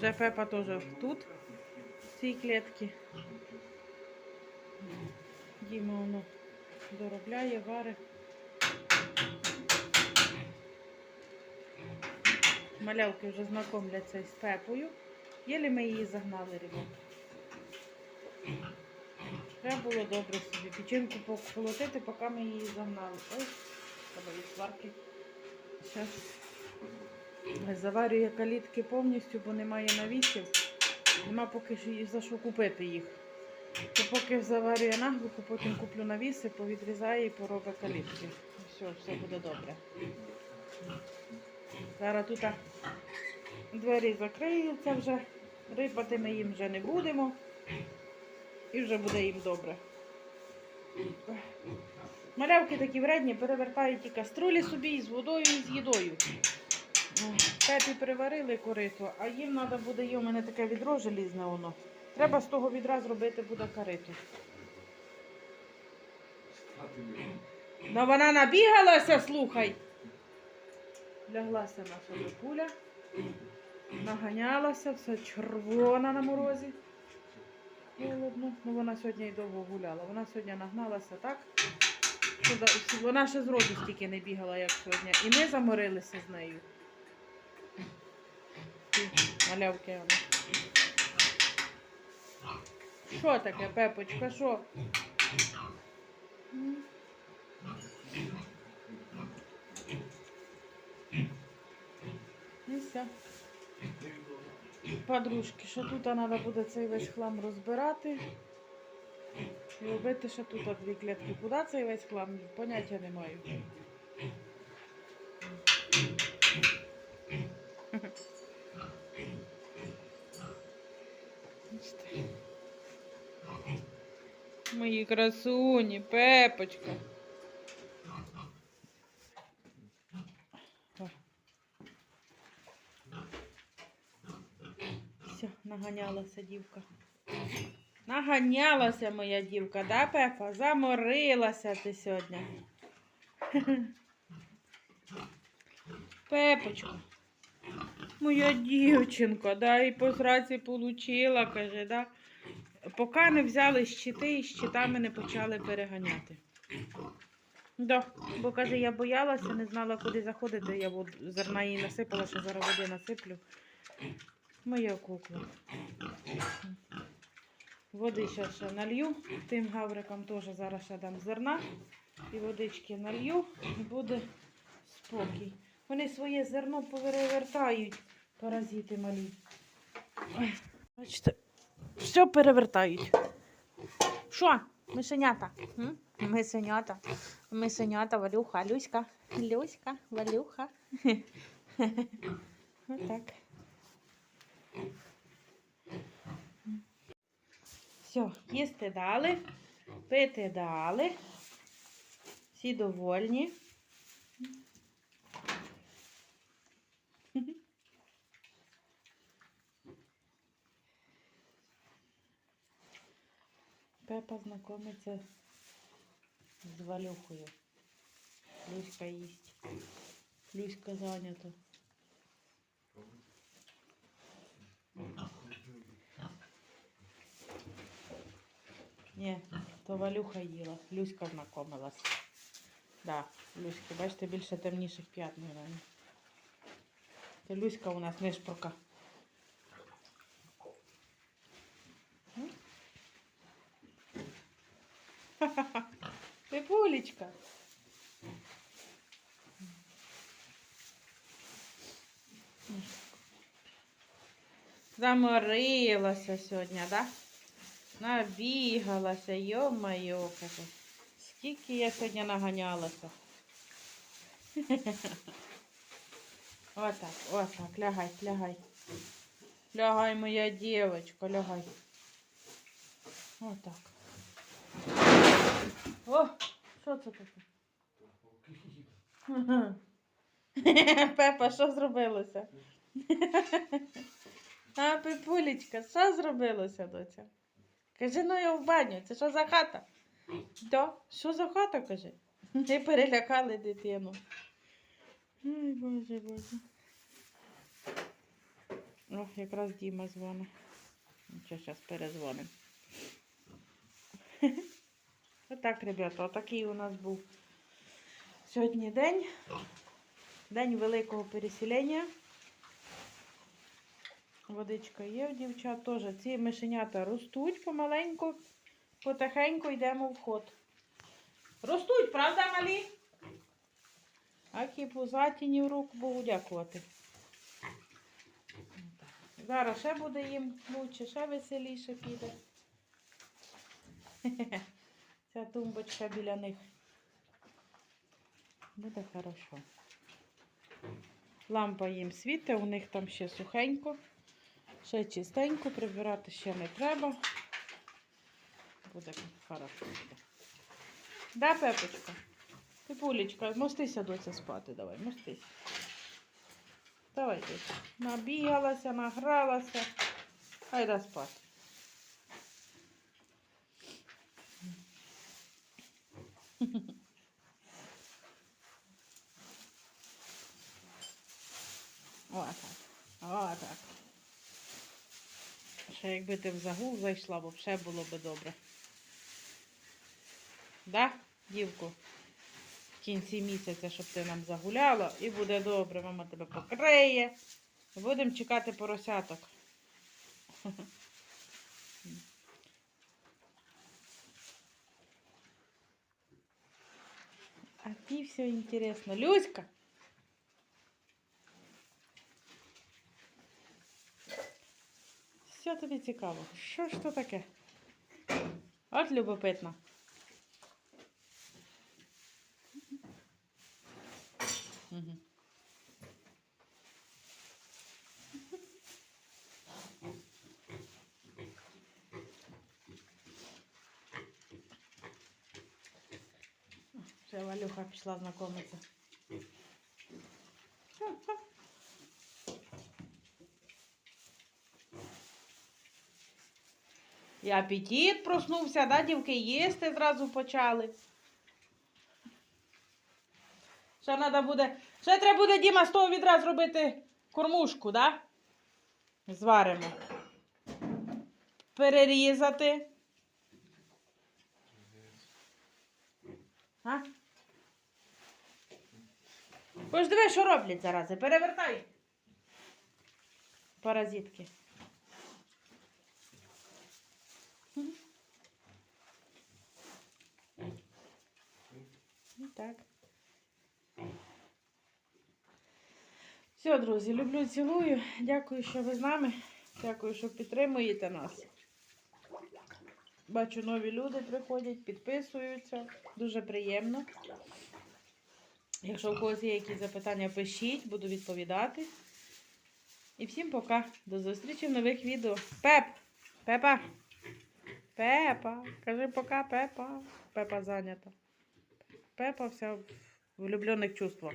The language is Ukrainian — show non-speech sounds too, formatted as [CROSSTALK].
Вже Пепа теж тут, в цій клітці. Діма воно доробляє, варить. Малявки вже знайомляться з Пепою. Єлі ми її загнали, ребят. Треба було добре собі. Печінку поколотити, поки ми її загнали. Ой, треба від сварки. Зараз заварює калітки повністю, бо немає навісів. Нема поки за що купити їх. То поки заварює наглухо, потім куплю навіси, повідрізаю і поробить калітки. Все, все буде добре. Зараз тут двері закриються вже, рипати ми їм вже не будемо. І вже буде їм добре. Малявки такі вредні, перевертають і каструлі собі з водою, і з їдою. Пепі переварили корито, а їм треба буде, є у мене таке відро желізне воно. Треба з того відра зробити буде кариту. Ну вона набігалася, слухай. Ляглася наша докуля, наганялася, все червона на морозі. Холодно. Ну вона сьогодні і довго гуляла. Вона сьогодні нагналася так. Вона ще з роду стільки не бігала, як сьогодні. І ми заморилися з нею. Ті Малявки. вони. Що таке, Пепочка, що? І все. Подружки, що тут треба буде цей весь хлам розбирати. І робити ще тут дві клітки. Куди цей весь хлам? Поняття не маю. Бачите? Красуні, Пепочка. Все, наганялася дівка. Наганялася моя дівка, да, Пепа? Заморилася ти сьогодні. Пепочка. Моя дівчинка, да, і по сраці получила, каже, да. Поки не взяли щити і щитами не почали переганяти. Да, бо каже, я боялася, не знала, куди заходити. Я вод... зерна їй насипала, що зараз води насиплю. Моя кукла. Води ще ще налью. Тим гаврикам теж зараз ще дам зерна. І водички налью, і буде спокій. Вони своє зерно перевертають, паразити малі. Бачите, все перевертають. Що? Мишенята? М? Мишенята. Мишенята, Валюха, Люська, Люська, Валюха. [LAUGHS] Отак. Все, їсти дали, пити дали. Всі довольні. [LAUGHS] Пепа знайомиться з Валюхою. Люська їсть. Люська зайнята. Ні, то Валюха їла. Люська знайомилась. Да, Люська, бачите, більше темніших п'ят немає. Це Люська у нас нишпорка. М? [LAUGHS] Пепулечка. Заморилася сьогодні, да? Набігалася, йо-моє, каже. Скільки я сьогодні наганялася. [LAUGHS] Отак, отак, лягай, лягай. Лягай, моя дівчинка, лягай. Отак. О, що це таке? [LAUGHS] Пепа, що зробилося? [LAUGHS] А, Пепулечка, що зробилося, доця? Кажи, ну я в баню, це що за хата? Да, що за хата, каже? Ти перелякали дитину. Ой, боже, боже. О, якраз Діма дзвонить. Зараз перезвонимо. Отак, ребята, отакий у нас був сьогодні день. День великого переселення. Водичка є в дівчат теж. Ці мишенята ростуть помаленьку, потихеньку йдемо в ход. Ростуть, правда, малі? Акі пузаті ні в руку Богу дякувати. Зараз ще буде їм лучше, ще веселіше піде. [LAUGHS] Ця тумбочка біля них. Буде хорошо. Лампа їм світить, у них там ще сухенько, ще чистенько, прибирати ще не треба. Буде хорошо. Да, Пепочка? Пепулечка, мостися доця спати, давай, мостись. Давай, доця. Набігалася, награлася. Айда спати. [LAUGHS] О, так. О, так. Ще якби ти в загул зайшла, бо все було би добре. Да, дівку? В кінці місяця, щоб ти нам загуляла, і буде добре, мама тебе покриє. Будемо чекати поросяток. [LAUGHS] А ти все інтересно. Люська! Що тобі цікаво? Що ж то таке? От любопитно. Вже Валюха пішла знайомитися. І апетит проснувся, да, дівки, їсти зразу почали. Ще треба буде. Ще треба буде, Діма, з того відра зробити кормушку, да? Зваримо. Перерізати. А? Бо ж диви, що роблять зарази. Перевертай. Паразитки. Так. Все, друзі, люблю, цілую. Дякую, що ви з нами. Дякую, що підтримуєте нас. Бачу, нові люди приходять, підписуються. Дуже приємно. Якщо у когось є якісь запитання, пишіть, буду відповідати. І всім пока. До зустрічі в нових відео. Пеп! Пепа! Пепа! Кажи пока, Пепа. Пепа зайнята. Пепа вся в влюблених чувствах.